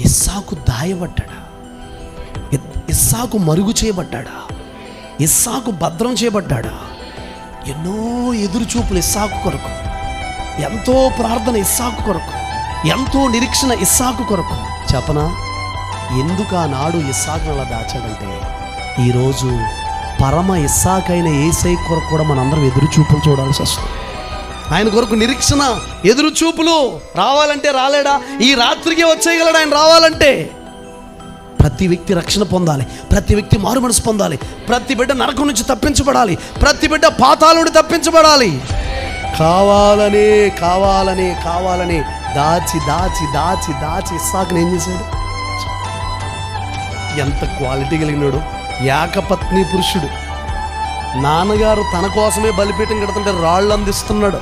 ఇస్సాకు దాయబడ్డా ఇస్సాకు మరుగు చేయబడ్డా ఇస్సాకు భద్రం చేయబడ్డా ఎన్నో ఎదురు చూపులు ఇస్సాకు కొరకు. ఎంతో ప్రార్థన ఇస్సాకు కొరకు. ఎంతో నిరీక్షణ ఇస్సాకు కొరకు. చెప్పనా? ఎందుకు ఆనాడు ఇస్సాకు అలా దాచాడంటే ఈరోజు పరమ ఇస్సాకైన ఏసై కొరకు కూడా మనందరం ఎదురు చూపులు చూడాల్సి వస్తుంది. ఆయన కొరకు నిరీక్షణ ఎదురు చూపులు రావాలంటే రాలేడా? ఈ రాత్రికి వచ్చేయగలడు ఆయన రావాలంటే? ప్రతి వ్యక్తి రక్షణ పొందాలి. ప్రతి వ్యక్తి మారు మనసు పొందాలి. ప్రతి బిడ్డ నరకం నుంచి తప్పించబడాలి. ప్రతి బిడ్డ పాతాల నుండి తప్పించబడాలి. కావాలని కావాలని కావాలని దాచి దాచి దాచి దాచి ఇస్సాకుని ఏం చేశాడు? ఎంత క్వాలిటీ కలిగినాడు. ఏకపత్ని పురుషుడు. నాన్నగారు తన కోసమే బలిపీఠం కడుతుంటే రాళ్ళు అందిస్తున్నాడు.